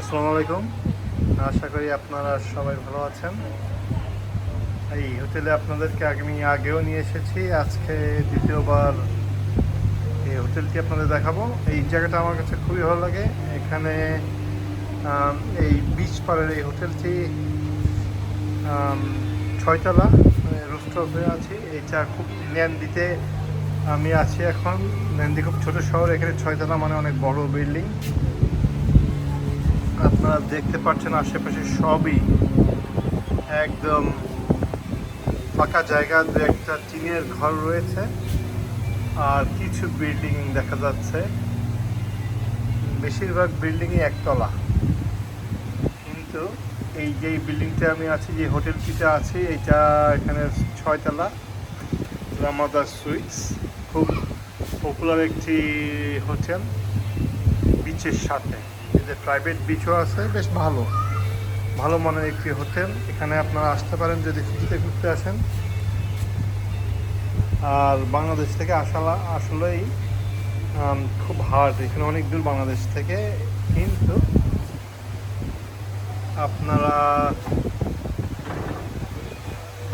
আসসালামু আলাইকুম। আশা করি আপনারা সবাই ভালো আছেন। এই হোটেলে আপনাদেরকে আমি আগেও নিয়ে এসেছি, আজকে দ্বিতীয়বার এই হোটেলটি আপনাদের দেখাবো। এই জায়গাটা আমার কাছে খুবই ভালো লাগে। এখানে এই বিচ পাড়ের এই হোটেলটি ছয়তলা রুফটপে আছি। এইটা খুব ন্যান্দিতে আমি আছি এখন। ন্যান্দি খুব ছোট শহর, এখানে ছয়তলা মানে অনেক বড় বিল্ডিং আপনারা দেখতে পাচ্ছেন আশেপাশে সবই একদম ফাঁকা জায়গা, দু একটা টিনের ঘর রয়েছে আর কিছু বিল্ডিং দেখা যাচ্ছে। বেশিরভাগ বিল্ডিংই একতলা। কিন্তু এই যে বিল্ডিংটা আমি আছি, যে হোটেলটিতে আছি, এটা এখানে ছয়তলা, রামাদা সুইটস। খুব পপুলার একটি হোটেল, বিচের সাথে। এদের প্রাইভেট বিচও আছে, বেশ ভালো। ভালো মানের একটি হোটেল। এখানে আপনারা আসতে পারেন যদি ফিজিতে ঘুরতে আসেন। আর বাংলাদেশ থেকে আসলা আসলেই খুব হার্ড এখানে অনেক দূর বাংলাদেশ থেকে। কিন্তু আপনারা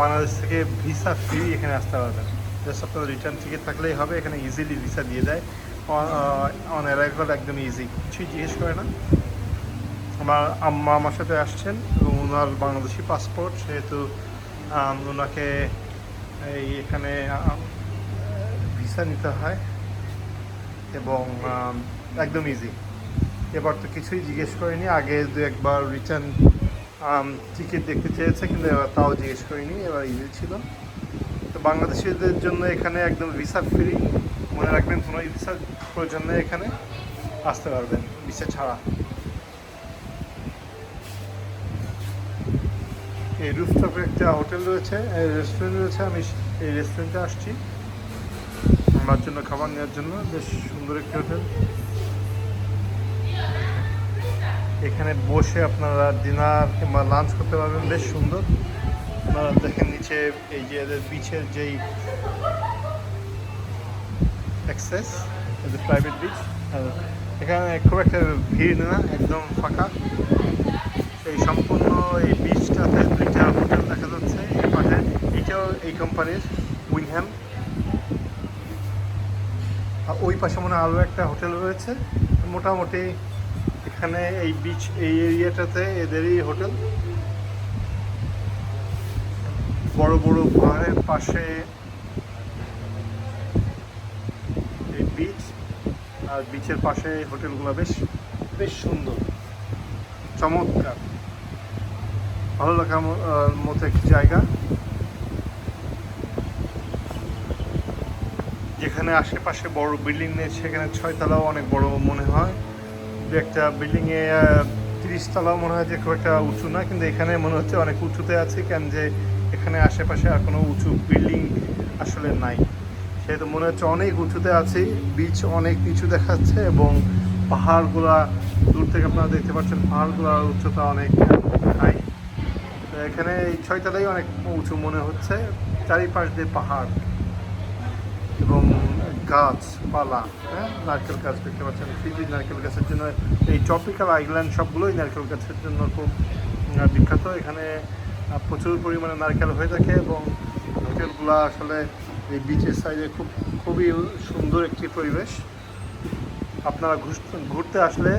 বাংলাদেশ থেকে ভিসা ফ্রি এখানে আসতে পারবেন। জাস্ট আপনার রিটার্ন টিকিট থাকলেই হবে। এখানে ইজিলি ভিসা দিয়ে দেয়। অন অ্যারাইভাল একদম ইজি কিছুই জিজ্ঞেস করে না। আমার আম্মা আমার সাথে আসছেন এবং ওনার বাংলাদেশি পাসপোর্ট সেহেতু ওনাকে এই এখানে ভিসা নিতে হয় এবং একদম ইজি এবার তো কিছুই জিজ্ঞেস করিনি। আগে দু একবার রিটার্ন টিকিট দেখতে চেয়েছে, কিন্তু এবার তাও জিজ্ঞেস করিনি। এবার ইজি ছিল। তো বাংলাদেশিদের জন্য এখানে একদম ভিসা ফ্রি মনে রাখবেন, কোনো ভিসার প্রয়োজন নেই এখানে। আসতে পারবেন ভিসা ছাড়া। এই রুফটপে একটা হোটেল রয়েছে রেস্টুরেন্ট রয়েছে, আমি এই রেস্টুরেন্টে আসছি। আমার জন্য খাবার নেওয়ার জন্য, বেশ সুন্দর একটি হোটেল এখানে বসে আপনারা ডিনার কিংবা লাঞ্চ করতে পারবেন, বেশ সুন্দর। আপনারা দেখেন নিচে, এই যে এদের বিচের যেই অ্যাক্সেস এদের প্রাইভেট বিচ এখানে খুব একটা ভিড় না, একদম ফাঁকা। এই সম্পূর্ণ এই বিচটাতে দুইটা হোটেল দেখা যাচ্ছে এই পাশে এটাও এই কোম্পানির উইনহ্যাম আর ওই পাশে মনে আরও একটা হোটেল রয়েছে। মোটামুটি এখানে এই বিচ এই এরিয়াটাতে এদেরই হোটেল বড় বড় পাহাড়ের পাশে এই বিচ আর বিচের পাশে হোটেলগুলো বেশ বেশ সুন্দর। চমৎকার। ভালো লাগার মতো একটি জায়গা। যেখানে আশেপাশে বড় বিল্ডিং নেই, সেখানে ছয়তলাও অনেক বড় মনে হয়। দু একটা বিল্ডিংয়ে তিরিশ তলাও মনে হয় যে খুব একটা উঁচু না, কিন্তু এখানে মনে হচ্ছে অনেক উঁচুতে আছে, কেন যে এখানে আশেপাশে আর কোনো উঁচু বিল্ডিং আসলে নাই। সেহেতু মনে হচ্ছে অনেক উঁচুতে আছি বিচ অনেক নিচু দেখাচ্ছে এবং পাহাড়গুলা, দূর থেকে আপনারা দেখতে পাচ্ছেন পাহাড়গুলোর উচ্চতা অনেক হাই এখানে এই ছয়তলাই অনেক উঁচু মনে হচ্ছে, চারিপাশ দিয়ে পাহাড় এবং গাছপালা হ্যাঁ? নারকেল গাছ দেখতে পাচ্ছেন, ফিজি নারকেল গাছের জন্য এই ট্রপিক্যাল আইল্যান্ড সবগুলোই নারকেল গাছের জন্য খুব বিখ্যাত। এখানে প্রচুর পরিমাণে নারকেল হয়ে থাকে এবং হোটেলগুলো আসলে এই বিচের সাইডে খুব, খুবই সুন্দর একটি পরিবেশ। আপনারা ঘুরতে আসলে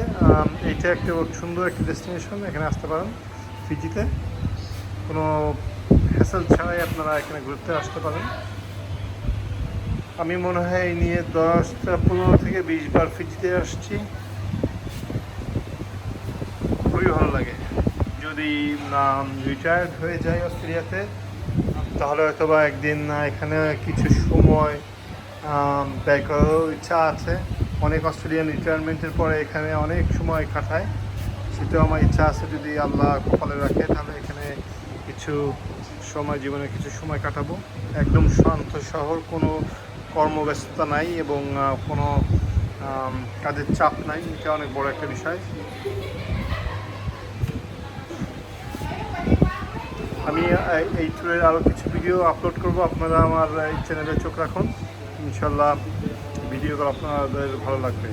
এইটা একটা সুন্দর একটি ডেস্টিনেশন এখানে আসতে পারেন ফিজিতে কোনো হ্যাসেল ছাড়াই আপনারা এখানে ঘুরতে আসতে পারেন। আমি মনে হয় এই নিয়ে দশটা পনেরো থেকে বিশ বার ফিজিতে আসছি। খুবই ভালো লাগে। যদি রিটায়ার্ড হয়ে যায় অস্ট্রেলিয়াতে তাহলে হয়তো বা একদিন এখানে কিছু সময় ব্যয় করারও ইচ্ছা আছে। অনেক অস্ট্রেলিয়ান রিটায়ারমেন্টের পরে এখানে অনেক সময় কাটায়। সেটাও আমার ইচ্ছা আছে যদি আল্লাহ কপালে রাখে, তাহলে এখানে কিছু সময়, জীবনে কিছু সময় কাটাবো। একদম শান্ত শহর, কোনো কর্মব্যস্ততা নাই এবং কোনো কাজের চাপ নাই। এটা অনেক বড় একটা বিষয়। আমি এই ট্যুরের আরও কিছু ভিডিও আপলোড করব। আপনারা আমার এই চ্যানেলে চোখ রাখুন। ইনশাল্লাহ ভিডিওগুলো আপনাদের ভালো লাগবে।